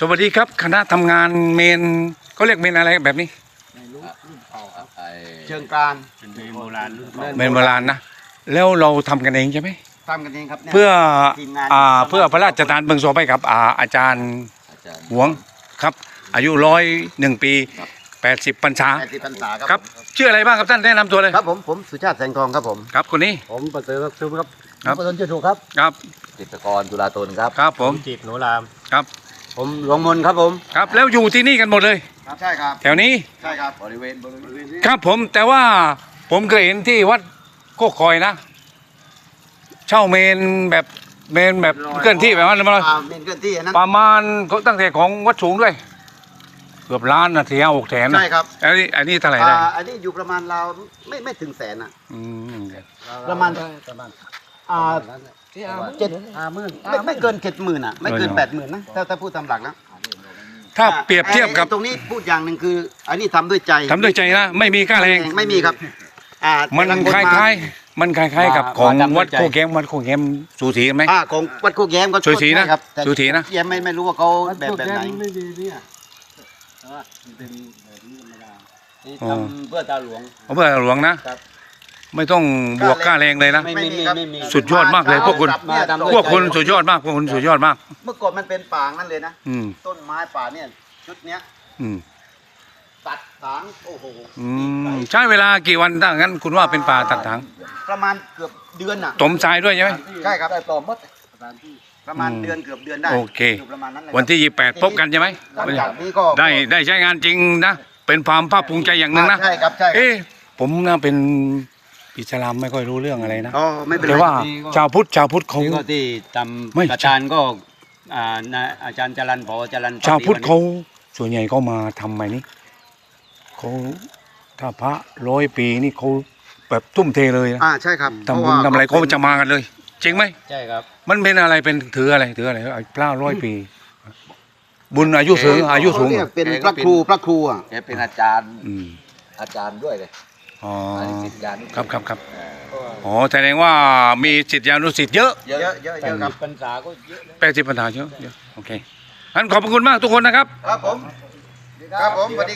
สวัสดีครับคณะทำงานเมนเขาเรียกเมนอะไรแบบนี้ไอ้เชิงการเป็นเพลงโบราณรุ่นเก่าเมนโบราณนะ แล้วเราทำกันเองใช่ไหม ทำกันเองครับนี่ย เพื่อทีมงาน อ่าเพื่อพระราชทานเบิงสวไปกับอ่าอาจารย์อาจารย์หวงครับ อายุร้อยหนึ่งปีแปดสิบพรรษาแปดสิบพรรษาครับชื่ออะไรบ้างครับท่านแนะนำตัวเลยครับผมผมสุชาติแสงทองครับผม ครับคนนี้ ผมประเสริฐชุมครับครับ ประเสริฐจุถูกครับ ครับจิตรกรจุฬาตนครับ ครับผมจิตโนรามครับ ผมหลวงมนครับผม ครับแล้วอยู่ที่นี่กันหมดเลยครับใช่ครับ แถวนี้ใช่ครับ บริเวณบริเวณนี้ครับผมแต่ว่าผมเคยเห็นที่วัดโคกคอยนะ เช่าเมนแบบเมนแบบเคลื่อนที่แบบนั้นมาอ่าเมนเคลื่อนที่อันนั้นประมาณเขาตั้งแต่ของวัดสูงด้วย เกือบล้านนะทีห้าหกแสนนะใช่ครับอันนี้อันนี้เท่าไหร่ได้อ่าอันนี้อยู่ประมาณราวไม่ไม่ถึงแสนอะ อืมประมาณ อ่าเจ็ดไม่ไม่เกินเจ็ดหมื่นอะไม่เกินแปดหมื่นนะถ้าถ้าพูดตามหลักนะถ้าเปรียบเทียบกับไอ้ตรงนี้พูดอย่างหนึ่งคืออันนี้ทำด้วยใจทำด้วยใจนะไม่มีค่าแรงไม่มีครับอ่ามันแต่ละคมาล้ายๆมันคล้ายๆกับมาของมาทำด้วยวัดใจโคกแกมวัดโคกแกมสูสีกันไหมอ่าของวัดโคกแย้มก็สวยสีนะใช่ครับแต่สวยสีนะแย้มไม่ไม่รู้ว่าเขาแบบแบบไหนไม่ดีเนี่ยเป็นแบบนี้ธรรมดาที่อ๋อทำเพื่อตาหลวงเอาเพื่อหลวงนะครับ ไม่ต้องบวกค่าแรงเลยนะไม่ไม่มีครับไม่มี สุดยอดมากเลยพวกคุณ เนี่ยมาทำด้วยพวกคุณสุดยอดมากพวกคุณสุดยอดมาก เมื่อก่อนมันเป็นป่างนั่นเลยนะ อืม ต้นไม้ป่าเนี่ยชุดเนี้ยอืมตัดถางโอ้โหอืมใช้เวลากี่วันถ้างั้นคุณว่าเป็นป่าตัดถางประมาณเกือบเดือนอะ ตมทรายด้วยใช่ไหม ใช่ครับได้ต่อมดสถานที่ประมาณอืมเดือนเกือบเดือนได้โอเค ยู่ประมาณนั้นเลยวันที่ยี่แปดพบกันใช่ไหมหลังจากนี้ก็ได้ได้ใช้งานจริงนะ เป็นความภาคภูมิใจอย่างหนึ่งนะ ใช่ครับใช่ครับ เอ๊ะผมนะเป็น อิสลามไม่ค่อยรู้เรื่องอะไรนะ อ๋อไม่เป็นไรแต่ว่าชาวพุทธชาวพุทธเขา นี่ก็ที่ทไม่ำประธานก็อ่านะอาจารย์จรันพอจรันชาวพุทธเขาส่วนใหญ่เขามาทำไมนี่เขาถ้าพระร้อยปีนี่เขาแบบทุ่มเทเลยนะอ่าใช่ครับทำบุญทำอะไรเขาจะมากันเลย จริงไหมใช่ครับ มันเป็นอะไรเป็นถืออะไรถืออะไรไอ้พระร้อยปี บุญอายุสูงอายุสูงเขาเรียกเป็นพระครูพระครูอะ แกเป็นอาจารย์อืมอาจารย์ด้วยเลย อ๋ออาจารย์ศิษยานุศิษย์ครับครับครับเอออ๋อแสดงว่ามีสิทธิานุสิทธิ์เยอะเยอะเยอะเยอะเยอะครับพรรษาก็เยอะนะแปดสิบปัญหาเยอะเยอะโอเคงั้นขอบพระคุณมากทุกคนนะครับ ครับผมครับผมสวัสดี